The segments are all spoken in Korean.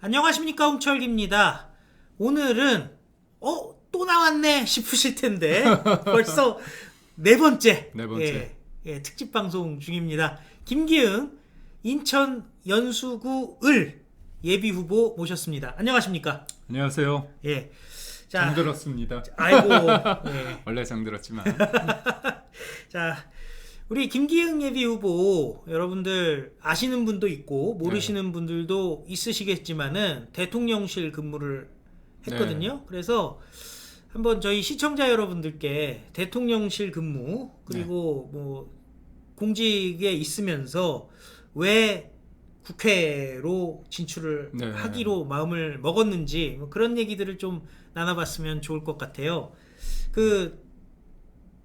안녕하십니까 홍철기입니다. 오늘은 어 또 나왔네 싶으실 텐데 벌써 네 번째 네 번째. 예, 예, 특집 방송 중입니다. 김기흥 인천 연수구 을 예비 후보 모셨습니다. 안녕하십니까? 안녕하세요. 예. 자, 잠들었습니다. 아이고. 예. 원래 잠들었지만 자, 우리 김기흥 예비 후보 여러분들 아시는 분도 있고 모르시는 네. 분들도 있으시겠지만은 대통령실 근무를 했거든요. 네. 그래서 한번 저희 시청자 여러분들께 대통령실 근무 그리고 네. 뭐 공직에 있으면서 왜 국회로 진출을 네. 하기로 마음을 먹었는지 뭐 그런 얘기들을 좀 나눠봤으면 좋을 것 같아요. 그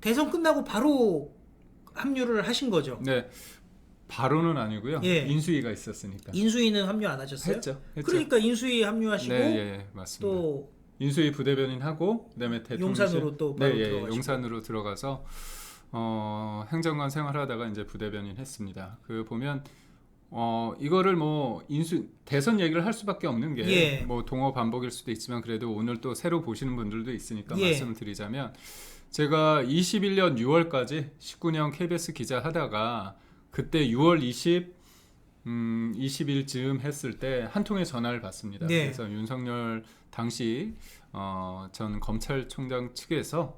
대선 끝나고 바로 합류를 하신 거죠. 네 바로는 아니고요. 예. 인수위가 있었으니까 인수위는 합류 안 하셨어요? 했죠. 했죠. 그러니까 인수위 합류하시고 네, 예, 맞습니다. 또 인수위 부대변인 하고 그다음에 대통령실 용산으로 또 네, 바로 예, 들어가시고. 용산으로 들어가서 어, 행정관 생활하다가 이제 부대변인 했습니다. 그 보면 어 이거를 뭐 인수 대선 얘기를 할 수밖에 없는 게 예. 뭐 동어 반복일 수도 있지만 그래도 오늘 또 새로 보시는 분들도 있으니까 예. 말씀을 드리자면 제가 21년 6월까지 19년 KBS 기자 하다가 그때 6월 20 음, 20일쯤 했을 때 한 통의 전화를 받습니다. 네. 그래서 윤석열 당시 어, 전 검찰총장 측에서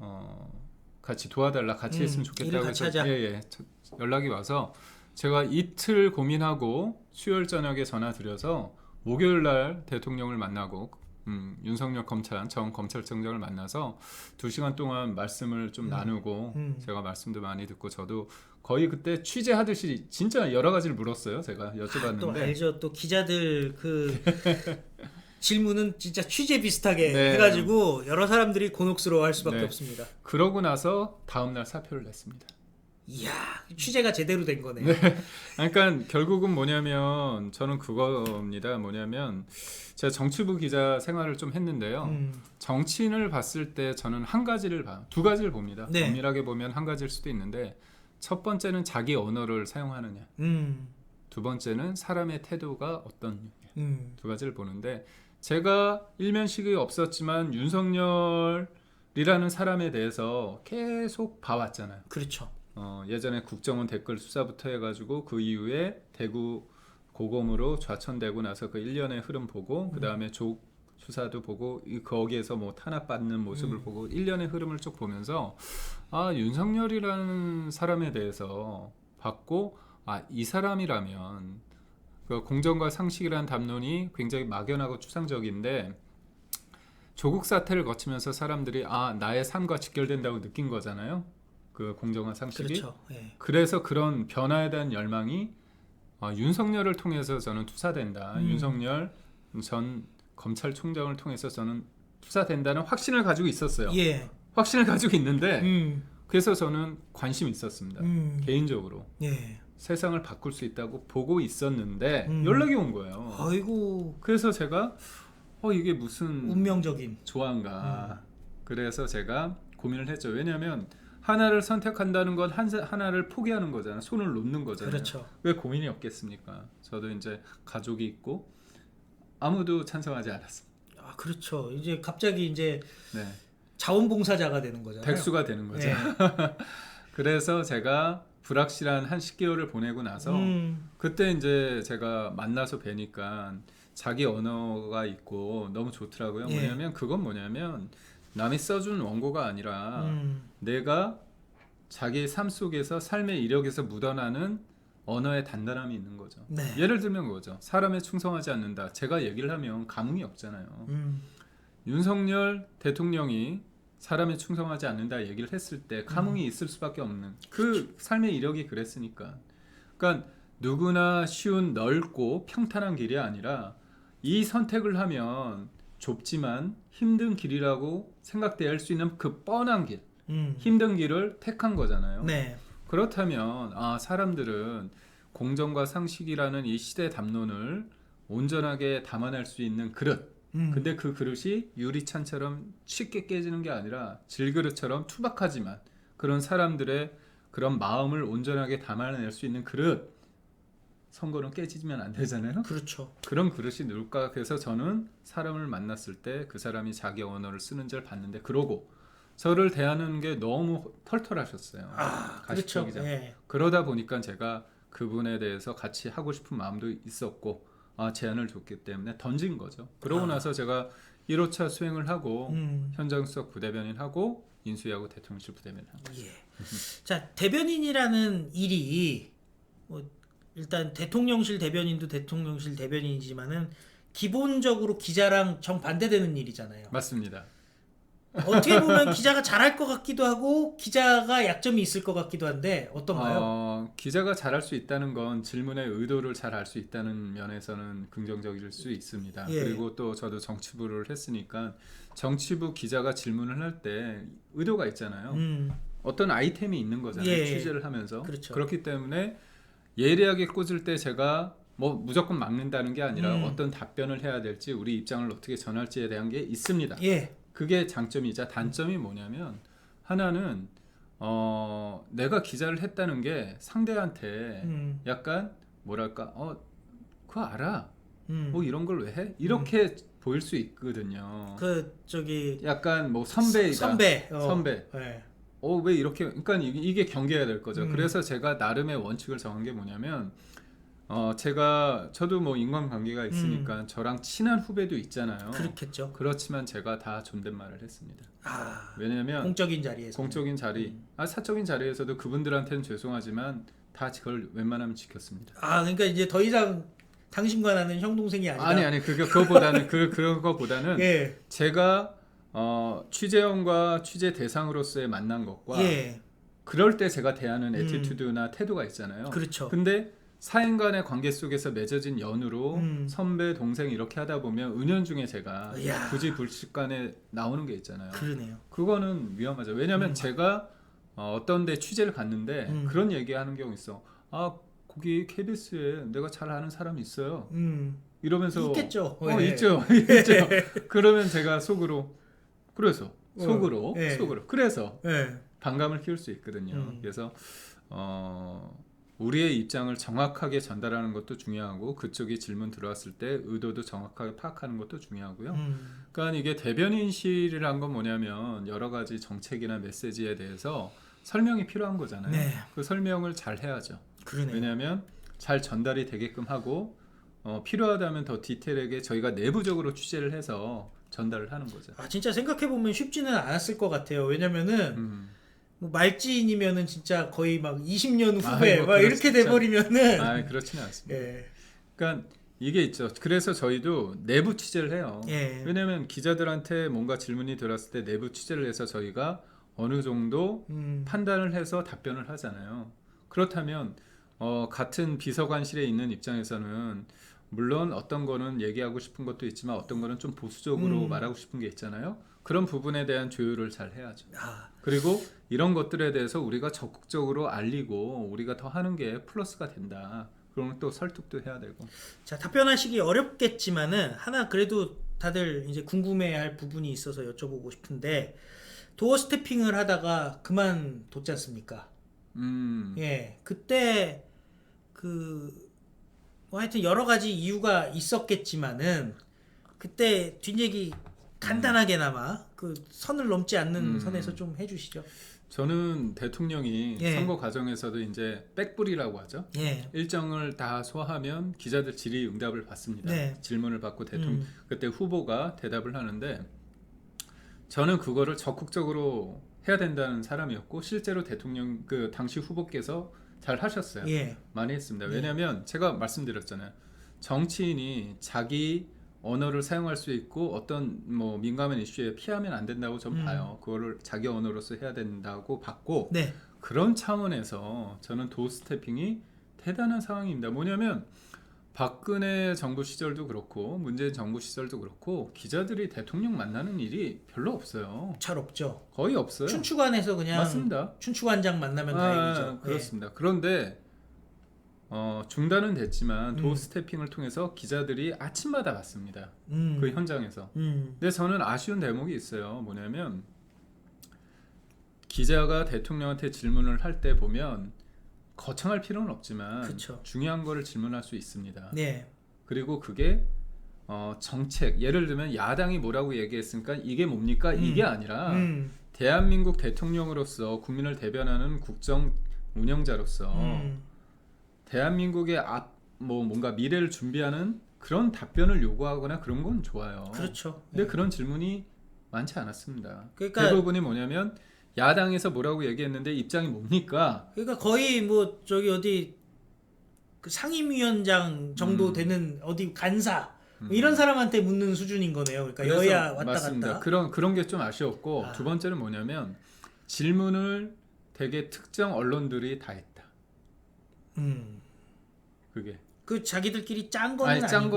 어, 같이 도와달라, 같이 음, 했으면 좋겠다고 해서. 예, 예, 저- 연락이 와서 제가 이틀 고민하고 수요일 저녁에 전화 드려서 목요일 날 대통령을 만나고 음, 윤석열 검찰 전 검찰청장을 만나서 두 시간 동안 말씀을 좀 음. 나누고 음. 제가 말씀도 많이 듣고 저도 거의 그때 취재하듯이 진짜 여러 가지를 물었어요. 제가 아, 또 여쭤봤는데 알죠. 또 기자들 그 질문은 진짜 취재 비슷하게 네. 해가지고 여러 사람들이 곤혹스러워할 수밖에 네. 없습니다. 그러고 나서 다음 날 사표를 냈습니다. 이야 취재가 제대로 된 거네. 그러니까 결국은 뭐냐면 저는 그겁니다. 뭐냐면 제가 정치부 기자 생활을 좀 했는데요. 음, 정치인을 봤을 때 저는 한 가지를 봐, 두 가지를 봅니다. 네. 엄밀하게 보면 한 가지일 수도 있는데 첫 번째는 자기 언어를 사용하느냐, 음, 두 번째는 사람의 태도가 어떤 음, 두 가지를 보는데 제가 일면식이 없었지만 윤석열이라는 사람에 대해서 계속 봐왔잖아요. 그렇죠. 어, 예전에 국정원 댓글 수사부터 해가지고 그 이후에 대구 고검으로 좌천되고 나서 그 1년의 흐름 보고 그 다음에 조 수사도 보고 이- 거기에서 뭐 탄압받는 모습을 음. 보고 1년의 흐름을 쭉 보면서 아 윤석열이라는 사람에 대해서 봤고 아 이 사람이라면 그 공정과 상식이라는 담론이 굉장히 막연하고 추상적인데 조국 사태를 거치면서 사람들이 아 나의 삶과 직결된다고 느낀 거잖아요. 그 공정과 상식이 그렇죠. 예. 그래서 그런 변화에 대한 열망이 어, 윤석열을 통해서 저는 투사된다. 음. 윤석열 전 검찰총장을 통해서 저는 투사된다는 확신을 가지고 있었어요. 예. 확신을 가지고 있는데 음, 그래서 저는 관심이 있었습니다. 음, 개인적으로 예. 세상을 바꿀 수 있다고 보고 있었는데 음. 연락이 온 거예요. 아이고 그래서 제가 어 이게 무슨 운명적인. 조안가. 그래서 제가 고민을 했죠. 왜냐하면 하나를 선택한다는 건 한, 하나를 포기하는 거잖아요. 손을 놓는 거잖아요. 그렇죠. 왜 고민이 없겠습니까? 저도 이제 가족이 있고 아무도 찬성하지 않았습니다. 아 그렇죠. 이제 갑자기 이제 네. 자원봉사자가 되는 거잖아요. 백수가 되는 거죠. 예. 그래서 제가 불확실한 한 10개월을 보내고 나서 음, 그때 이제 제가 만나서 뵈니까 자기 언어가 있고 너무 좋더라고요. 예. 뭐냐면 그건 뭐냐면 남이 써준 원고가 아니라 음, 내가 자기 삶 속에서 삶의 이력에서 묻어나는 언어의 단단함이 있는 거죠. 네. 예를 들면 그거죠. 사람에 충성하지 않는다. 제가 얘기를 하면 감흥이 없잖아요. 음, 윤석열 대통령이 사람에 충성하지 않는다 얘기를 했을 때 감흥이 있을 수밖에 없는 그 삶의 이력이 그랬으니까. 그러니까 누구나 쉬운 넓고 평탄한 길이 아니라 이 선택을 하면 좁지만 힘든 길이라고 할수 있는 그 뻔한 길, 음. 힘든 길을 택한 거잖아요. 네. 그렇다면 아 사람들은 공정과 상식이라는 이 시대 담론을 온전하게 담아낼 수 있는 그릇. 음. 근데 그 그릇이 유리찬처럼 쉽게 깨지는 게 아니라 질그릇처럼 투박하지만 그런 사람들의 그런 마음을 온전하게 담아낼 수 있는 그릇. 선거는 깨지면 안 되잖아요. 그렇죠. 그런 그릇이 누굴까 그래서 저는 사람을 만났을 때 그 사람이 자기 언어를 쓰는지를 봤는데 그러고 저를 대하는 게 너무 털털하셨어요. 아, 가십시오, 그렇죠. 예. 그러다 보니까 제가 그분에 대해서 같이 하고 싶은 마음도 있었고 아, 제안을 줬기 때문에 던진 거죠. 그러고 아. 나서 제가 1호차 수행을 하고 음. 현장 수석 부대변인하고 인수위하고 대통령실 부대변인 하고 예. 자 대변인이라는 일이 뭐 일단 대통령실 대변인도 대통령실 대변인이지만은 기본적으로 기자랑 정 반대되는 일이잖아요. 맞습니다. 어떻게 보면 기자가 잘할 것 같기도 하고 기자가 약점이 있을 것 같기도 한데 어떤가요? 어, 기자가 잘할 수 있다는 건 질문의 의도를 잘 알 수 있다는 면에서는 긍정적일 수 있습니다. 예. 그리고 또 저도 정치부를 했으니까 정치부 기자가 질문을 할 때 의도가 있잖아요. 음, 어떤 아이템이 있는 거잖아요. 예. 취재를 하면서. 그렇죠. 그렇기 때문에 예리하게 꽂을 때 제가 뭐 무조건 막는다는 게 아니라 음. 어떤 답변을 해야 될지 우리 입장을 어떻게 전할지에 대한 게 있습니다. 예, 그게 장점이자 단점이 뭐냐면 하나는 어 내가 기자를 했다는 게 상대한테 음, 약간 뭐랄까 어 그거 알아 음. 뭐 이런 걸 왜 해 이렇게 보일 수 있거든요. 그 저기 약간 뭐 선배이다 선배, 어. 선배. 예. 어 왜 이렇게 그러니까 이- 이게 경계해야 될 거죠. 음. 그래서 제가 나름의 원칙을 정한 게 뭐냐면 어 제가 저도 뭐 인간관계가 있으니까 저랑 친한 후배도 있잖아요. 음. 그렇겠죠. 그렇지만 제가 다 존댓말을 했습니다. 아, 왜냐면 공적인 자리에서. 공적인 자리, 음. 아 사적인 자리에서도 그분들한테는 죄송하지만 다 그걸 웬만하면 지켰습니다. 아, 그러니까 이제 더 이상 당신과 나는 형 동생이 아니다. 아니 아니 그게 그거보다는 그 그거보다는 예, 제가 어, 취재원과 취재 대상으로서의 만난 것과 예, 그럴 때 제가 대하는 음. 에티튜드나 태도가 있잖아요. 그렇죠. 근데 사인 간의 관계 속에서 맺어진 연으로 음. 선배 동생 이렇게 하다 보면 은연중에 제가 이야. 굳이 불식간에 나오는 게 있잖아요. 그러네요. 그거는 위험하죠. 왜냐하면 음. 제가 어, 어떤 데 취재를 갔는데 음. 그런 얘기하는 경우 있어. 아 거기 KBS에 내가 잘 아는 사람이 있어요. 음, 이러면서 있겠죠. 어 예. 있죠, 있죠. 그러면 제가 속으로 그래서 어, 속으로 예. 속으로 그래서 예, 반감을 키울 수 있거든요. 음. 그래서 어, 우리의 입장을 정확하게 전달하는 것도 중요하고 그쪽이 질문 들어왔을 때 의도도 정확하게 파악하는 것도 중요하고요. 음, 그러니까 이게 대변인실이란 건 뭐냐면 여러 가지 정책이나 메시지에 대해서 설명이 필요한 거잖아요. 네, 그 설명을 잘 해야죠. 그러네요. 왜냐하면 잘 전달이 되게끔 하고 어, 필요하다면 더 디테일하게 저희가 내부적으로 취재를 해서 전달을 하는 거죠. 아 진짜 생각해 보면 쉽지는 않았을 것 같아요. 왜냐면은 음. 뭐 말지인이면은 진짜 거의 막 20년 후배 아이고, 막 이렇게 그렇지, 돼버리면은 아 그렇지는 않습니다. 예, 그러니까 이게 있죠. 그래서 저희도 내부 취재를 해요. 예, 왜냐하면 기자들한테 뭔가 질문이 들었을 때 내부 취재를 해서 저희가 어느 정도 음, 판단을 해서 답변을 하잖아요. 그렇다면 어, 같은 비서관실에 있는 입장에서는 물론 어떤 거는 얘기하고 싶은 것도 있지만 어떤 거는 좀 보수적으로 음. 말하고 싶은 게 있잖아요. 그런 부분에 대한 조율을 잘 해야죠. 아, 그리고 이런 것들에 대해서 우리가 적극적으로 알리고 우리가 더 하는 게 플러스가 된다. 그러면 또 설득도 해야 되고. 자 답변하시기 어렵겠지만은 하나 그래도 다들 이제 궁금해할 부분이 있어서 여쭤보고 싶은데 도어 스태핑을 하다가 그만뒀지 않습니까? 음. 예, 그때 그 뭐 하여튼 여러 가지 이유가 있었겠지만은 그때 뒷얘기 간단하게나마 그 선을 넘지 않는 음. 선에서 좀 해주시죠. 저는 대통령이 예. 선거 과정에서도 이제 백불이라고 하죠. 예, 일정을 다 소화하면 기자들 질의응답을 받습니다. 네. 질문을 받고 대통령 음, 그때 후보가 대답을 하는데 저는 그거를 적극적으로 해야 된다는 사람이었고 실제로 대통령 그 당시 후보께서 잘 하셨어요. 예, 많이 했습니다. 네. 왜냐하면 제가 말씀드렸잖아요. 정치인이 자기 언어를 사용할 수 있고 어떤 뭐 민감한 이슈에 피하면 안 된다고 전 음. 봐요. 그거를 자기 언어로서 해야 된다고 봤고 네, 그런 차원에서 저는 도스태핑이 대단한 상황입니다. 뭐냐면 박근혜 정부 시절도 그렇고 문재인 정부 시절도 그렇고 기자들이 대통령 만나는 일이 별로 없어요. 잘 없죠. 거의 없어요. 춘추관에서 그냥 맞습니다. 춘추관장 만나면 아, 다행이죠. 예. 그렇습니다. 그런데 어, 중단은 됐지만 음. 도스태핑을 통해서 기자들이 아침마다 봤습니다. 예. 음, 그 현장에서. 음, 근데 저는 아쉬운 대목이 있어요. 뭐냐면 기자가 대통령한테 질문을 할 때 보면 거창할 필요는 없지만 그쵸. 중요한 거를 질문할 수 있습니다. 네. 그리고 그게 어, 정책 예를 들면 야당이 뭐라고 얘기했으니까 이게 뭡니까 이게 아니라 음. 대한민국 대통령으로서 국민을 대변하는 국정 운영자로서 음. 대한민국의 앞 뭐 뭔가 미래를 준비하는 그런 답변을 요구하거나 그런 건 좋아요. 그렇죠. 근데 그런 질문이 많지 않았습니다. 그러니까- 대부분이 뭐냐면 야당에서 뭐라고 얘기했는데 입장이 뭡니까? 그러니까 거의 뭐 저기 어디 그 상임위원장 정도 음. 되는 어디 간사 뭐 이런 사람한테 묻는 수준인 거네요. 그러니까 그래서 여야 왔다 맞습니다. 갔다. 그런 그런 게 좀 아쉬웠고 아. 두 번째는 뭐냐면 질문을 되게 특정 언론들이 다 했다. 음. 그게 그 자기들끼리 짠 거는 아니 짠 아니고.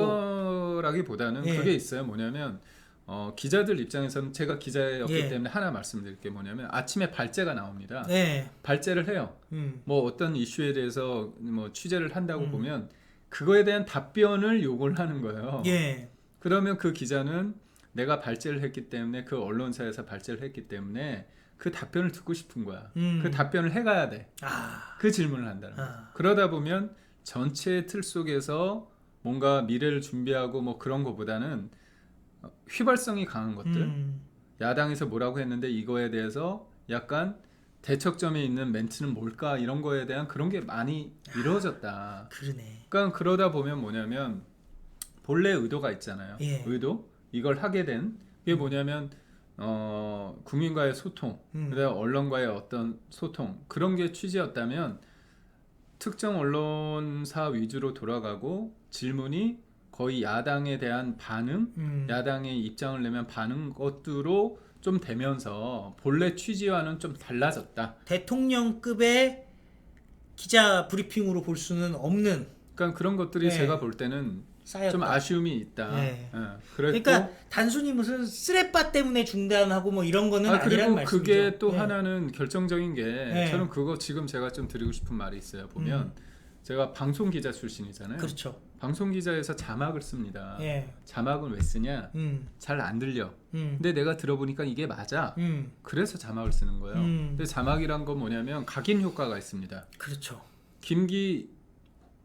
거라기보다는 예. 그게 있어요. 뭐냐면 어, 기자들 입장에서는 제가 기자였기 예. 때문에 하나 말씀드릴 게 뭐냐면 아침에 발제가 나옵니다. 네. 발제를 해요. 음. 뭐 어떤 이슈에 대해서 뭐 취재를 한다고 음. 보면 그거에 대한 답변을 요구를 하는 거예요. 예. 그러면 그 기자는 내가 발제를 했기 때문에 그 언론사에서 발제를 했기 때문에 그 답변을 듣고 싶은 거야. 음. 그 답변을 해가야 돼. 아. 그 질문을 한다는 거야. 아. 그러다 보면 전체 틀 속에서 뭔가 미래를 준비하고 뭐 그런 것보다는 휘발성이 강한 것들 음. 야당에서 뭐라고 했는데 이거에 대해서 약간 대척점에 있는 멘트는 뭘까 이런 거에 대한 그런 게 많이 이루어졌다. 그러네. 그러니까 그러다 보면 뭐냐면 본래 의도가 있잖아요. 예. 의도 이걸 하게 된 그게 뭐냐면 어, 국민과의 소통, 음. 그다음 언론과의 어떤 소통 그런 게 취지였다면 특정 언론사 위주로 돌아가고 질문이 거의 야당에 대한 반응, 음. 야당의 입장을 내면 반응 것으로 좀 되면서 본래 취지와는 좀 달라졌다. 대통령급의 기자 브리핑으로 볼 수는 없는 그러니까 그런 것들이 네. 제가 볼 때는 쌓였다. 좀 아쉬움이 있다. 네. 예, 그랬고 그러니까 단순히 무슨 쓰레빠 때문에 중단하고 뭐 이런 거는 아 그리고 말씀이죠. 그게 또 예. 하나는 결정적인 게 네. 저는 그거 지금 제가 좀 드리고 싶은 말이 있어요. 보면 제가 방송 기자 출신이잖아요. 음. 그렇죠. 방송 기자에서 자막을 씁니다. 예. 자막은 왜 쓰냐? 음. 잘 안 들려. 음. 근데 내가 들어보니까 이게 맞아. 음. 그래서 자막을 쓰는 거예요. 음. 근데 자막이란 건 뭐냐면 각인 효과가 있습니다. 그렇죠. 김기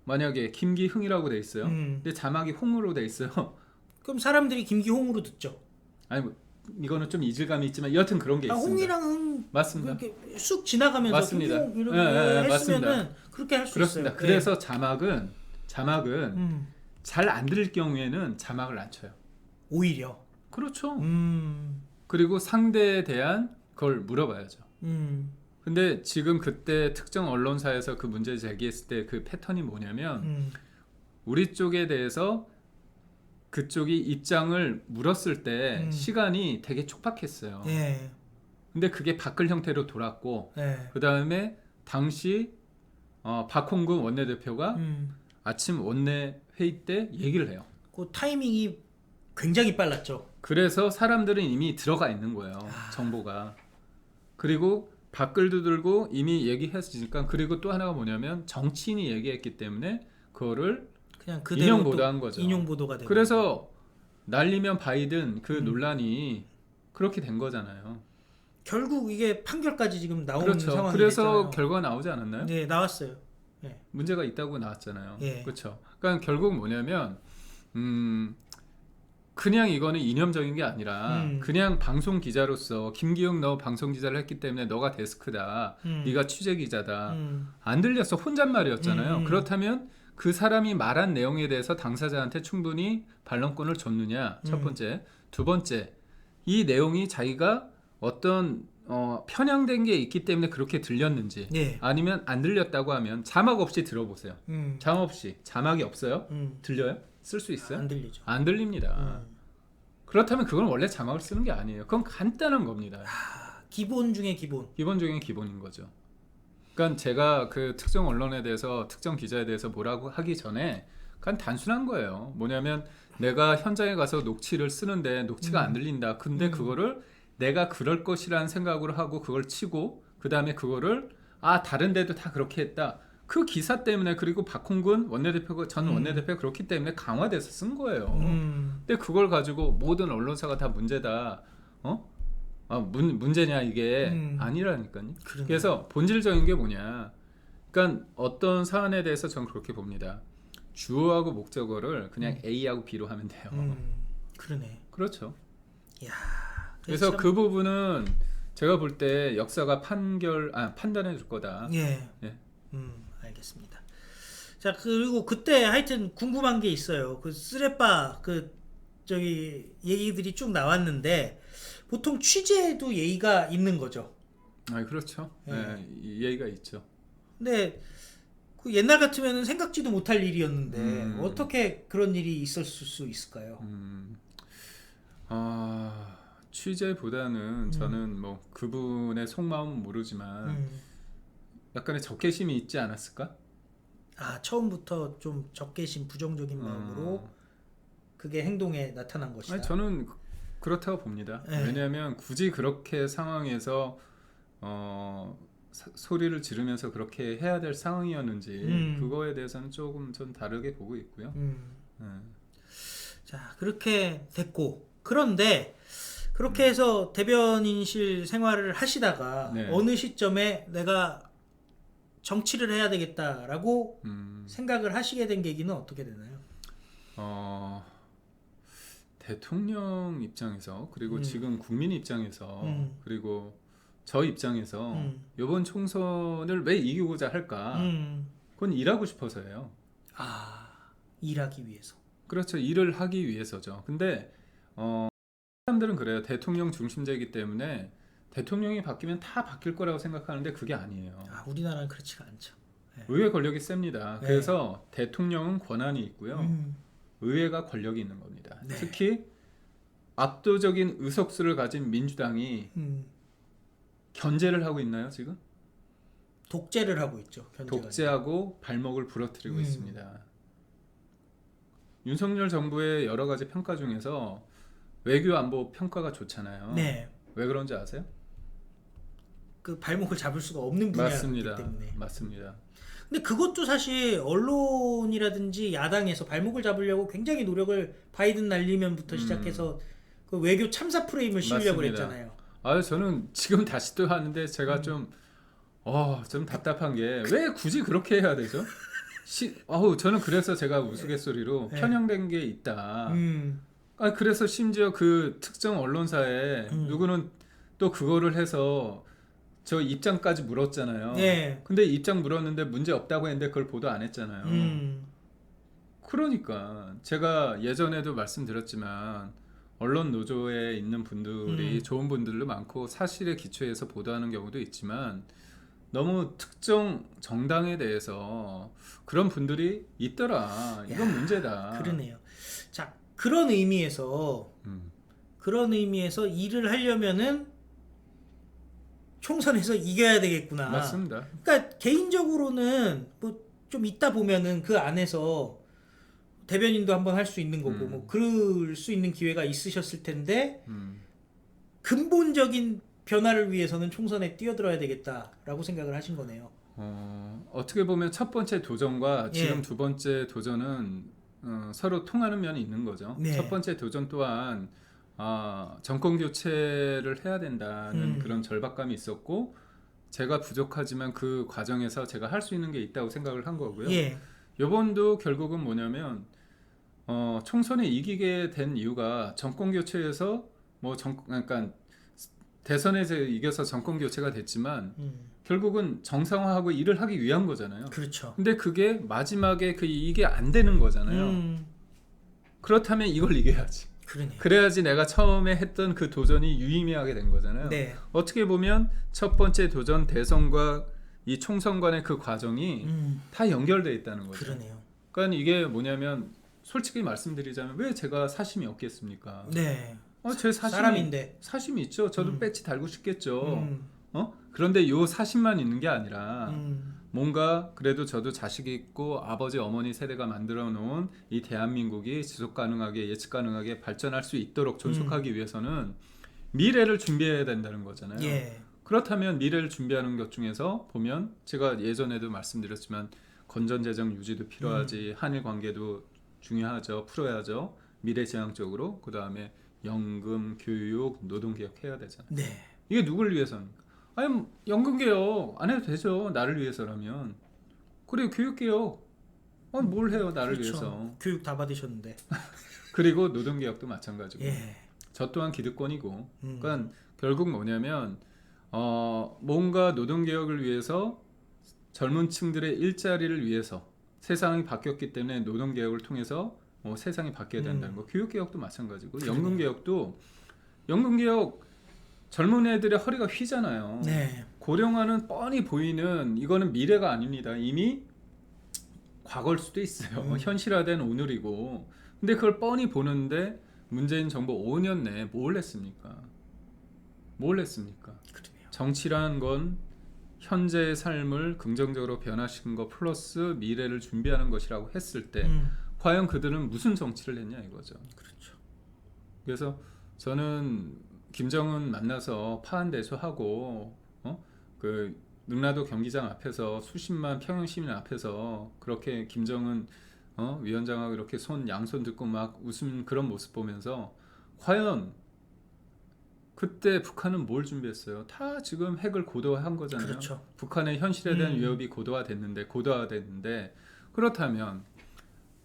만약에 김기흥이라고 돼 있어요. 음. 근데 자막이 홍으로 돼 있어요. 그럼 사람들이 김기홍으로 듣죠. 아니 뭐, 이거는 좀 이질감이 있지만 여튼 그런 게 아, 있습니다. 홍이랑 흥 맞습니다. 그렇게 쑥 지나가면서 맞습니다. 홍 이렇게 예, 예, 예, 했으면은 그렇게 할수 그렇습니다. 있어요. 그래서 자막은 자막은 예. 음. 잘 안 들릴 경우에는 자막을 안 쳐요. 오히려. 그렇죠. 음. 그리고 상대에 대한 걸 물어봐야죠. 음. 근데 지금 그때 특정 언론사에서 그 문제 제기했을 때 그 패턴이 뭐냐면 음. 우리 쪽에 대해서 그쪽이 입장을 물었을 때 음. 시간이 되게 촉박했어요. 예. 근데 그게 바꿀 형태로 돌았고 예. 그 다음에 당시 어, 박홍근 원내대표가 음. 아침 원내 회의 때 얘기를 해요. 그 타이밍이 굉장히 빨랐죠. 그래서 사람들은 이미 들어가 있는 거예요. 아. 정보가. 그리고 밖을도 들고 이미 얘기했으니까 그리고 또 하나가 뭐냐면 정치인이 얘기했기 때문에 그거를 그냥 그대로 인용 또 보도한 거죠. 인용 보도가 되고. 그래서 날리면 바이든 그 음. 논란이 그렇게 된 거잖아요. 결국 이게 판결까지 지금 나오는 그렇죠. 상황이 그래서 됐잖아요. 결과가 나오지 않았나요? 네 나왔어요. 문제가 있다고 나왔잖아요. 예. 그렇죠. 그러니까 결국 뭐냐면 음 그냥 이거는 이념적인 게 아니라 음. 그냥 방송 기자로서 김기영 너 방송 기자를 했기 때문에 너가 데스크다. 음. 네가 취재 기자다. 음. 안 들렸어. 혼잣말이었잖아요. 음, 음. 그렇다면 그 사람이 말한 내용에 대해서 당사자한테 충분히 반론권을 줬느냐? 첫 음. 번째. 두 번째. 이 내용이 자기가 어떤 어, 편향된 게 있기 때문에 그렇게 들렸는지 예. 아니면 안 들렸다고 하면 자막 없이 들어보세요. 음. 자막 없이 자막이 없어요? 음. 들려요? 쓸 수 있어요? 안 들리죠. 안 들립니다. 음. 그렇다면 그건 원래 자막을 쓰는 게 아니에요. 그건 간단한 겁니다. 기본 중에 기본. 기본적인 기본인 거죠. 그러니까 제가 그 특정 언론에 대해서 특정 기자에 대해서 뭐라고 하기 전에 그냥 단순한 거예요. 뭐냐면 내가 현장에 가서 녹취를 쓰는데 녹취가 안 들린다. 근데 음. 그거를 내가 그럴 것이라는 생각으로 하고 그걸 치고 그 다음에 그거를 아 다른 데도 다 그렇게 했다. 그 기사 때문에 그리고 박홍근 원내대표가 전 음. 원내대표 가 그렇기 때문에 강화돼서 쓴 거예요. 음. 근데 그걸 가지고 모든 언론사가 다 문제다. 어? 아, 문, 문제냐 이게 음. 아니라니까요. 그러네. 그래서 본질적인 게 뭐냐? 그러니까 어떤 사안에 대해서 저는 그렇게 봅니다. 주어하고 목적어를 그냥 음. A하고 B로 하면 돼요. 음, 그러네. 그렇죠. 야. 그래서 참- 그 부분은 제가 볼 때 역사가 판결 아 판단해 줄 거다. 예. 예. 음, 알겠습니다. 자, 그리고 그때 하여튼 궁금한 게 있어요. 그 쓰레빠 그 저기 얘기들이 쭉 나왔는데 보통 취재에도 예의가 있는 거죠. 아 그렇죠. 예. 예, 이 예의가 있죠. 근데 그 옛날 같으면 생각지도 못할 일이었는데 음. 어떻게 그런 일이 있었을 수 있을까요? 음, 아 취재보다는 저는 뭐 그분의 속마음은 모르지만 음. 약간의 적개심이 있지 않았을까? 아 처음부터 좀 적개심 부정적인 마음으로 음. 그게 행동에 나타난 것이다. 아니, 저는 그- 그렇다고 봅니다. 네. 왜냐하면 굳이 그렇게 상황에서 어, 사- 소리를 지르면서 그렇게 해야 될 상황이었는지 음. 그거에 대해서는 조금 전 다르게 보고 있고요. 음. 네. 자 그렇게 됐고 그런데 그렇게 음. 해서 대변인실 생활을 하시다가 네. 어느 시점에 내가 정치를 해야 되겠다라고 음, 생각을 하시게 된 계기는 어떻게 되나요? 어, 대통령 입장에서 그리고 음. 지금 국민 입장에서 음. 그리고 저 입장에서 음. 이번 총선을 왜 이기고자 할까? 음. 그건 일하고 싶어서예요. 아 일하기 위해서. 그렇죠. 일을 하기 위해서죠. 근데 어, 사람들은 그래요. 대통령 중심제이기 때문에 대통령이 바뀌면 다 바뀔 거라고 생각하는데 그게 아니에요. 아 우리나라는 그렇지가 않죠. 의회 권력이 셉니다. 네. 그래서 대통령은 권한이 있고요. 음. 의회가 권력이 있는 겁니다. 네. 특히 압도적인 의석수를 가진 민주당이 음. 견제를 하고 있나요, 지금? 독재를 하고 있죠. 현재가. 독재하고 발목을 부러뜨리고 음. 있습니다. 윤석열 정부의 여러 가지 평가 중에서 외교 안보 평가가 좋잖아요. 네. 왜 그런지 아세요? 그 발목을 잡을 수가 없는 분야이기. 때문에. 맞습니다. 근데 그것도 사실 언론이라든지 야당에서 발목을 잡으려고 굉장히 노력을 바이든 날리면부터 음. 시작해서 그 외교 참사 프레임을 씌우려고. 했잖아요. 아, 저는 지금 다시 또 하는데 음. 제가 좀 어, 좀 답답한 게 왜 굳이 그렇게 해야 되죠? 시, 어우, 저는 그래서 제가 우스갯소리로 네. 편향된 게 있다. 음. 아 그래서 심지어 그 특정 언론사에 음. 누구는 또 그거를 해서 저 입장까지 물었잖아요. 네. 근데 입장 물었는데 문제 없다고 했는데 그걸 보도 안 했잖아요. 음. 그러니까 제가 예전에도 말씀드렸지만 언론 노조에 있는 분들이 음. 좋은 분들도 많고 사실에 기초해서 보도하는 경우도 있지만 너무 특정 정당에 대해서 그런 분들이 있더라. 이건 야, 문제다. 그러네요. 자 그런 의미에서 음. 그런 의미에서 일을 하려면은 총선에서 이겨야 되겠구나. 맞습니다. 그러니까 개인적으로는 뭐 좀 있다 보면은 그 안에서 대변인도 한번 할 수 있는 거고 음. 뭐 그럴 수 있는 기회가 있으셨을 텐데 음. 근본적인 변화를 위해서는 총선에 뛰어들어야 되겠다라고 생각을 하신 거네요. 어, 어떻게 보면 첫 번째 도전과 예. 지금 두 번째 도전은 어, 서로 통하는 면이 있는 거죠. 네. 첫 번째 도전 또한 아, 정권 교체를 해야 된다는 음. 그런 절박감이 있었고 제가 부족하지만 그 과정에서 제가 할 수 있는 게 있다고 생각을 한 거고요. 예. 이번도 결국은 뭐냐면 어, 총선에 이기게 된 이유가 정권 교체에서 뭐 정, 그러니까 대선에서 이겨서 정권 교체가 됐지만 음, 결국은 정상화하고 일을 하기 위한 거잖아요. 그렇죠. 근데 그게 마지막에 그 이게 안 되는 거잖아요. 음, 그렇다면 이걸 이겨야지. 그러네요. 그래야지 내가 처음에 했던 그 도전이 유의미하게 된 거잖아요. 네. 어떻게 보면 첫 번째 도전 대선과 이 총선 간의 그 과정이 음, 다 연결돼 있다는 거죠. 그러네요. 그러니까 이게 뭐냐면 솔직히 말씀드리자면 왜 제가 사심이 없겠습니까? 네. 어, 제 사심이 사람인데. 사심이 있죠. 저도 음. 배지 달고 싶겠죠. 음, 어? 그런데 요 사심만 있는 게 아니라 음, 뭔가 그래도 저도 자식이 있고 아버지 어머니 세대가 만들어 놓은 이 대한민국이 지속 가능하게 예측 가능하게 발전할 수 있도록 존속하기 위해서는 미래를 준비해야 된다는 거잖아요. 예. 그렇다면 미래를 준비하는 것 중에서 보면 제가 예전에도 말씀드렸지만 건전 재정 유지도 필요하지 한일 관계도 중요하죠. 풀어야죠. 미래지향적으로 그 다음에 연금, 교육, 노동 개혁 해야 되잖아요. 네. 이게 누굴 위해서는? 아니 뭐 연금 개혁 안 해도 되죠. 나를 위해서라면. 그리고 교육개혁. 어, 뭘 해요 나를 그렇죠. 위해서. 교육 다 받으셨는데. 그리고 노동개혁도 마찬가지고. 예. 저 또한 기득권이고. 음. 그러니까 결국 뭐냐면 어, 뭔가 노동개혁을 위해서 젊은 층들의 일자리를 위해서 세상이 바뀌었기 때문에 노동개혁을 통해서 뭐 세상이 바뀌어야 된다는 음. 거. 교육개혁도 마찬가지고 그러네요. 연금개혁도 연금개혁 젊은 애들의 허리가 휘잖아요. 네. 고령화는 뻔히 보이는 이거는 미래가 아닙니다. 이미 과거일 수도 있어요. 음. 현실화된 오늘이고. 근데 그걸 뻔히 보는데 문재인 정부 5년 내에 뭘 했습니까? 뭘 했습니까? 그러네요. 정치라는 건 현재의 삶을 긍정적으로 변화시킨 거 플러스 미래를 준비하는 것이라고 했을 때 음. 과연 그들은 무슨 정치를 했냐 이거죠. 그렇죠. 그래서 저는 김정은 만나서 파한대소하고 어? 그 능라도 경기장 앞에서 수십만 평양 시민 앞에서 그렇게 김정은 어? 위원장하고 이렇게 손 양손 듣고 막 웃음 그런 모습 보면서 과연 그때 북한은 뭘 준비했어요? 다 지금 핵을 고도화한 거잖아요. 그렇죠. 북한의 현실에 대한 음. 위협이 고도화됐는데 고도화됐는데 그렇다면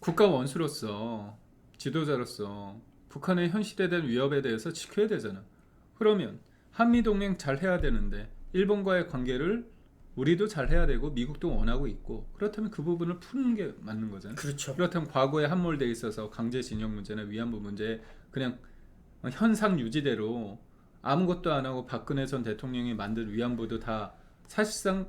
국가 원수로서 지도자로서 북한의 현실에 대한 위협에 대해서 지켜야 되잖아. 그러면 한미 동맹 잘 해야 되는데 일본과의 관계를 우리도 잘 해야 되고 미국도 원하고 있고 그렇다면 그 부분을 푸는 게 맞는 거잖아. 그렇죠. 그렇다면 과거에 함몰돼 있어서 강제 징용 문제나 위안부 문제 그냥 현상 유지대로 아무것도 안 하고 박근혜 전 대통령이 만든 위안부도 다 사실상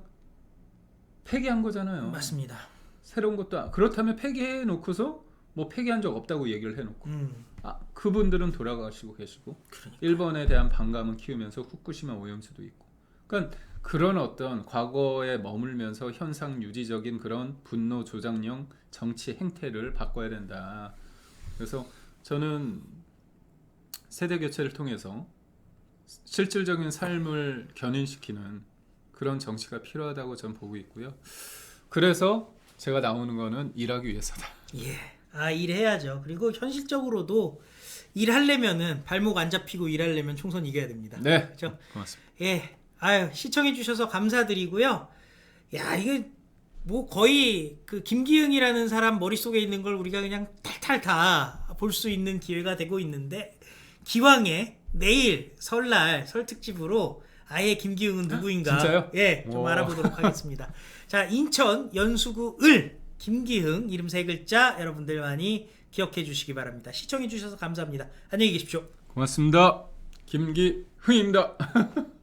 폐기한 거잖아요. 맞습니다. 새로운 것도 안- 그렇다면 폐기해 놓고서 뭐 폐기한 적 없다고 얘기를 해 놓고 음. 아 그분들은 돌아가시고 계시고 그러니까. 일본에 대한 반감은 키우면서 후쿠시마 오염수도 있고 그러니까 그런 어떤 과거에 머물면서 현상 유지적인 그런 분노 조장용 정치 행태를 바꿔야 된다. 그래서 저는 세대 교체를 통해서 실질적인 삶을 견인시키는 그런 정치가 필요하다고 저는 보고 있고요. 그래서 제가 나오는 거는 일하기 위해서다. 예. 아, 일해야죠. 그리고 현실적으로도 일하려면은 발목 안 잡히고 일하려면 총선 이겨야 됩니다. 네, 그렇죠? 고맙습니다. 예. 아유, 시청해 주셔서 감사드리고요. 야, 이거 뭐 거의 그 김기흥이라는 사람 머릿속에 있는 걸 우리가 그냥 탈탈 다 볼 수 있는 기회가 되고 있는데 기왕에 내일 설날 설 특집으로 아예 김기흥은 누구인가 진짜요? 예, 좀 와. 알아보도록 하겠습니다. 자, 인천 연수구 을 김기흥 이름 세 글자 여러분들 많이 기억해 주시기 바랍니다. 시청해 주셔서 감사합니다. 안녕히 계십시오. 고맙습니다. 김기흥입니다.